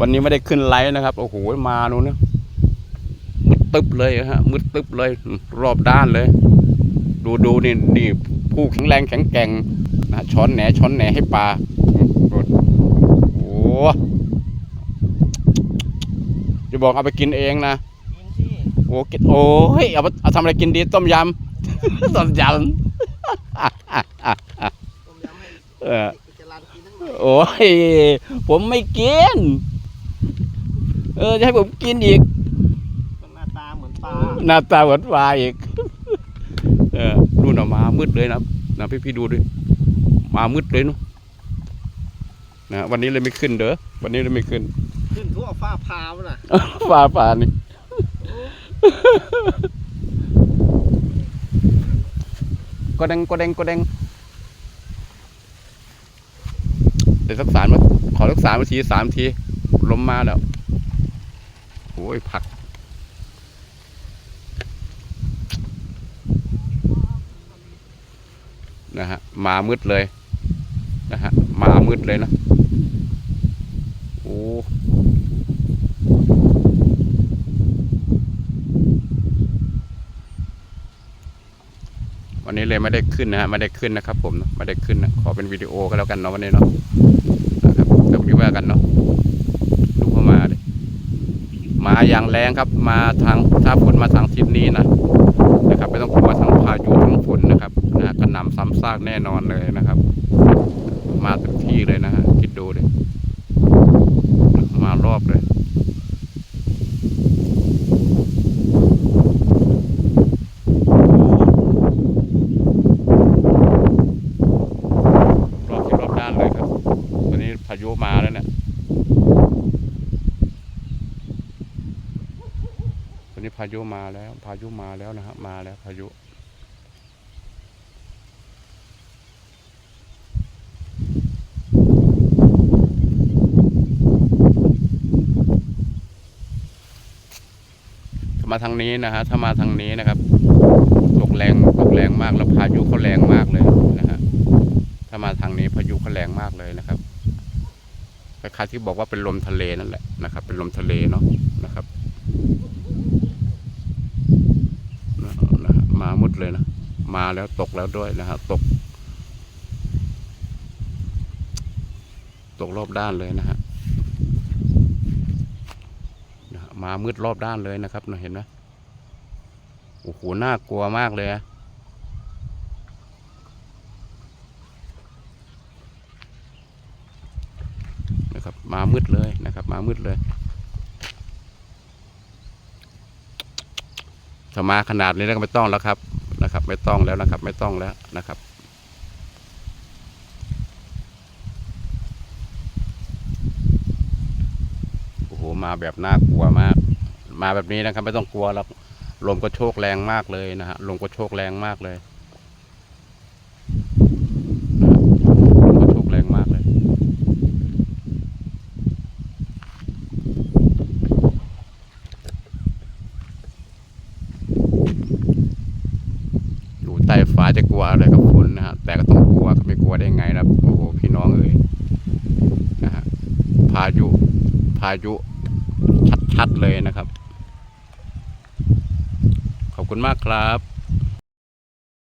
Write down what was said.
วันนี้ไม่ได้ขึ้นไลฟ์นะครับ โอ้โห มาโน่นนะมืดตึ๊บเลยฮะมืดตึ๊บเลย รอบด้านเลย ดูดูนี่นี่ผู้แข็งแรงแข็งแกร่งนะช้อนแหนช้อนแหนให้ปลาโอ้จะบอกเอาไปกินเองนะกินที่โอ้กินโอ้ยเอาไปเอาทำอะไรกินดีต้มยำต้มยต้มยำให้ำเออ กิจรันกินทั้งหมด โอ้ย ผมไม่กิน เออจะให้ผมกินอีก หน้าตาเหมือนปลาหน้าตาหวานวายอีก เออนู่นออกมามืดเลยนะนะพี่พี่ดูดิมามืดเลยเนาะนะวันนี้เลยไม่ขึ้นเด้อวันนี้เลยไม่ขึ้น ขึ้นทั่วฟ้าพาวน่ะฟ้าป่านี่ก็แดงก็แดงก็แดง แต่สักสามขอสักสามนาทีสามทีลมมาแล้วโอ้ยผัก นะฮะมามืดเลย นะฮะมามืดเลยนะโอ้ วันนี้เลยไม่ได้ขึ้นนะฮะไม่ได้ขึ้นนะครับ ผมไม่ได้ขึ้นนะขอเป็นวิดีโอก็แล้วกันเนาะวันนี้เนาะนะครับก็มีว่ากันเนาะดูเข้ามาเลยมาอย่างแรงครับ มาทางถ้าฝนมาทางทิศนี้นะนะครับไม่ต้องกลัวทั้งพายุทั้งฝนนะครับนะกระหน่ำซ้ำซากแน่นอนเลยนะครับ มาทุกที่เลยนะฮะคิดดูเลยมารอบเลย รอบที่รอบด้านเลยครับ ตอนนี้ พายุมาแล้วเนี่ยตอนนี้พายุมาแล้ว พายุมาแล้วนะครับมาแล้วพายุมาทางนี้นะฮะถ้ามาทางนี้นะครับตกแรงตกแรงมากแล้วพายุเขาแรงมากเลยนะฮะถ้ามาทางนี้พายุเขาแรงมากเลยนะครับ คล้ายๆที่บอกว่าเป็นลมทะเลนั่นแหละนะครับ เป็นลมทะเลเนาะนะครับนะมามุดเลยนะ มาแล้วตกแล้วด้วยนะฮะตก ตกรอบด้านเลยนะฮะมามืดรอบด้านเลยนะครับเห็นไหมโอ้โหน่ากลัวมากเลยอะ นะครับ มามืดเลยนะครับ มามืดเลยถ้ามาขนาดนี้แล้วก็ไม่ต้องแล้วครับนะครับ ไม่ต้องแล้วนะครับ ไม่ต้องแล้วนะครับโอ้โหมาแบบน่ากลัวมาก มาแบบนี้นะครับ ไม่ต้องกลัวแล้วลมก็โชกแรงมากเลยนะฮะลมก็โชกแรงมากเลยนะฮะลมก็โชกแรงมากเลย อยู่ อาจจะกลัวอะไรกับฝนนะฮะแต่ก็ต้องกลัวก็ไม่กลัวได้ไงนะโอ้โหพี่น้องเอ๋ยนะฮะพายุพายุชัดๆเลยนะครับ ขอบคุณมากครับ